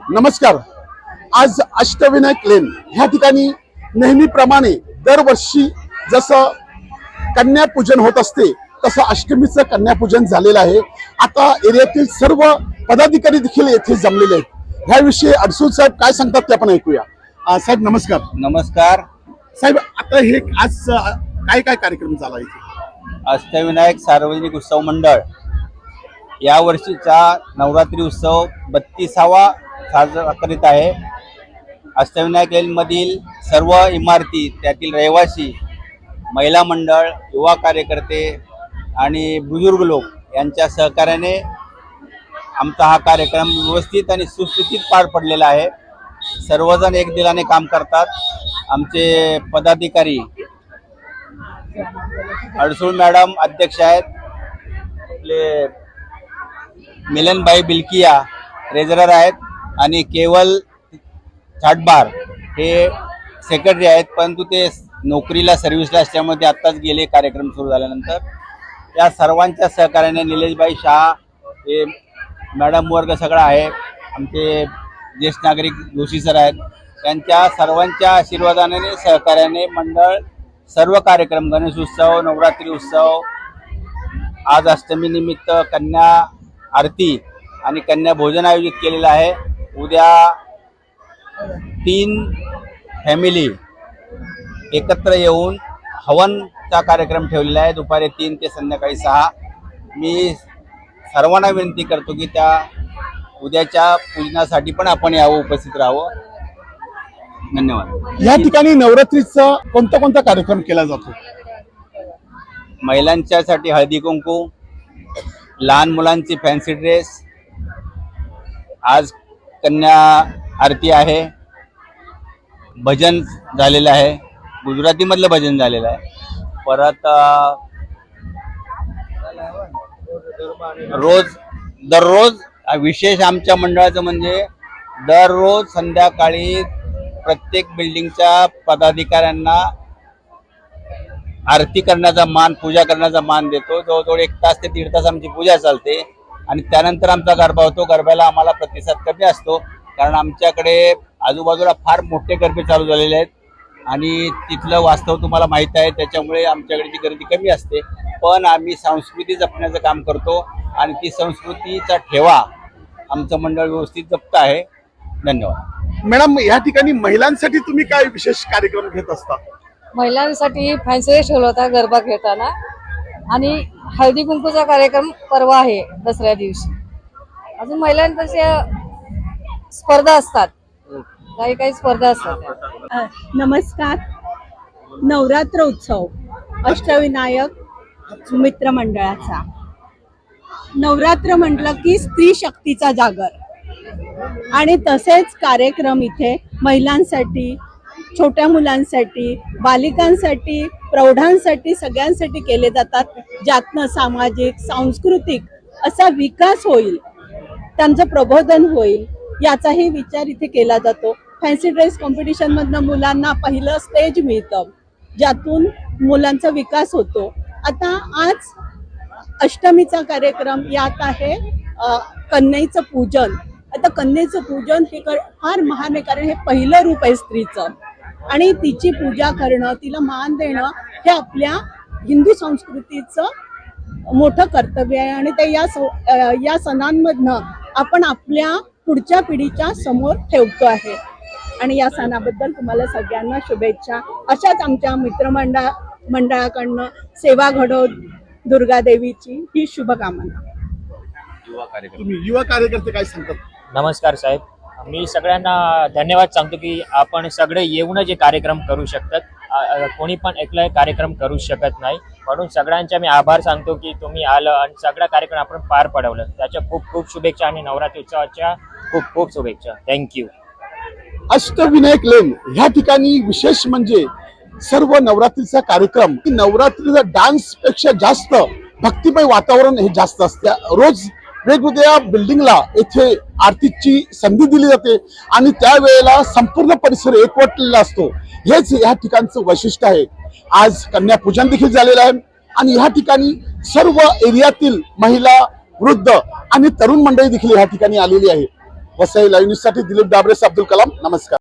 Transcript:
नमस्कार. आज अष्टविनायक लेन ह्या ठिकाणी नेहमीप्रमाणे दरवर्षी जसं कन्यापूजन होत असते तसं अष्टमीचं कन्यापूजन झालेलं आहे. आता एरियातील सर्व पदाधिकारी देखील येथे जमलेले आहेत. ह्याविषयी अडसूळ साहेब काय सांगतात ते आपण ऐकूया. साहेब नमस्कार. नमस्कार. साहेब आता हे आज काय काय कार्यक्रम झाला इथे? अष्टविनायक सार्वजनिक उत्सव मंडळ. या वर्षीचा नवरात्री उत्सव बत्तीसावा साजरा करीत आहे. अष्टविनायक लेनमधील सर्व इमारती त्यातील रहिवासी महिला मंडळ युवा कार्यकर्ते आणि बुजुर्ग लोक यांच्या सहकार्याने आमचा हा कार्यक्रम व्यवस्थित आणि सुस्थितीत पार पडलेला आहे. सर्वजण एक दिलाने काम करतात. आमचे पदाधिकारी अडसूळ मॅडम अध्यक्ष आहेत. आपले मिलनबाई बिलकिया ट्रेझरर आहेत. आणि केवल छाटबार हे सेक्रेटरी आहेत परंतु ते नोकरीला सर्व्हिसला असल्यामुळे ते आत्ताच गेले कार्यक्रम सुरू झाल्यानंतर. या सर्वांच्या सहकार्याने निलेशबाई शहा हे मॅडम वर्ग सगळा आहे. आमचे ज्येष्ठ नागरिक जोशी सर आहेत. त्यांच्या सर्वांच्या आशीर्वादाने सहकार्याने मंडळ सर्व कार्यक्रम गणेश उत्सव नवरात्री उत्सव आज अष्टमीनिमित्त कन्या आरती आणि कन्या भोजन आयोजित केलेलं आहे. उद्या तीन फॅमिली एकत्र येऊन हवनचा कार्यक्रम ठेवलेला आहे. दुपारी तीन ते संध्याकाळी सहा. मी सर्वांना विनंती करतो की त्या उद्याच्या पूजनासाठी पण आपण यावं उपस्थित राहावं. धन्यवाद. या ठिकाणी नवरात्रीचा कोणता कोणता कार्यक्रम केला जातो? महिलांच्यासाठी हळदी कुंकू लहान मुलांची फॅन्सी ड्रेस आज कन्या आरती आहे. भजन झालेलं आहे. गुजरातीमधलं भजन झालेलं आहे. परत रोज दररोज विशेष आमच्या मंडळाचं म्हणजे दररोज संध्याकाळी प्रत्येक बिल्डिंगच्या पदाधिकाऱ्यांना आरती करण्याचा मान पूजा करण्याचा मान देतो. जवळजवळ एक तास ते दीड तास आमची पूजा चालते. आणि त्यानंतर आमचा गरबा होतो. गरब्याला आम्हाला प्रतिसाद कमी असतो. कारण आमच्याकडे आजूबाजूला फार मोठे गरबे चालू झालेले आहेत. आणि तिथलं वास्तव तुम्हाला माहीत आहे. त्याच्यामुळे आमच्याकडेची गर्दी कमी असते. पण आम्ही संस्कृती जपण्याचं काम करतो. आणि ती संस्कृतीचा ठेवा आमचं मंडळ व्यवस्थित जपत आहे. धन्यवाद. मॅडम या ठिकाणी महिलांसाठी तुम्ही काय विशेष कार्यक्रम घेत असता? महिलांसाठी फॅन्सी ठेवला होता गरबा खेळताना. आणि हळदी कुंकूचा कार्यक्रम परवा आहे दसऱ्या दिवशी. अजून महिलांच्या स्पर्धा असतात. काही काही स्पर्धा असतात. अ, नमस्कार. नवरात्र उत्सव. अष्टविनायक मित्र मंडळाचा. नवरात्र म्हटलं की स्त्री शक्तीचा जागर. आणि तसेच कार्यक्रम इथे महिलांसाठी छोट्या मुलांसाठी बालिकांसाठी प्रौढांसाठी सगळ्यांसाठी केले जातात ज्यातनं सामाजिक सांस्कृतिक असा विकास होईल त्यांचं प्रबोधन होईल याचाही विचार इथे केला जातो. फॅन्सी ड्रेस कॉम्पिटिशनमधनं मुलांना पहिलं स्टेज मिळतं ज्यातून मुलांचा विकास होतो. आता आज अष्टमीचा कार्यक्रम यात आहे कन्याईचं पूजन. आता कन्याचं पूजन हे कर- फार महान आहे कारण हे पहिलं रूप आहे स्त्रीचं. आणि तिची पूजा करणं तिला मान देणं हे आपल्या हिंदू संस्कृतीचं मोठं कर्तव्य आहे आणि ते या सौ- या सणांमधनं आपण आपल्या पुढच्या पिढीच्या समोर ठेवतो आहे. आणि या सणाबद्दल तुम्हाला सगळ्यांना शुभेच्छा. अशाच आमच्या मित्रमंडळ मंडळाकडनं सेवा घडो दुर्गादेवीची ही शुभकामना. तुम्ही युवा कार्यकर्ते काय सांगतात? नमस्कार साहेब. मी सगळ्यांना धन्यवाद सांगतो की आपण सगळे येऊन जे कार्यक्रम करू शकतात. कोणी पण एकला कार्यक्रम करू शकत नाही. म्हणून सगळ्यांचे मी आभार सांगतो की तुम्ही आलं आणि सगळा कार्यक्रम आपण पार पडवलं. त्याच्या खूप खूप शुभेच्छा आणि नवरात्री उत्सवाच्या खूप खूप शुभेच्छा. थँक्यू अष्टविनायक लेन ह्या ठिकाणी विशेष म्हणजे सर्व नवरात्रीचा कार्यक्रम. नवरात्रीचा डान्सपेक्षा जास्त भक्तिमय वातावरण हे जास्त असते. रोज वेगवेगळ्या बिल्डिंगला येथे आरतीची संधी दिली जाते आणि त्यावेळेला संपूर्ण परिसर एकवटलेला असतो. हेच या ठिकाणचं वैशिष्ट्य आहे. आज कन्यापूजन देखील झालेलं आहे आणि ह्या ठिकाणी सर्व एरियातील महिला वृद्ध आणि तरुण मंडळी देखील या ठिकाणी आलेली आहे. वसई लाईव्ह न्यूजसाठी दिलीप डाबरेस अब्दुल कलाम नमस्कार.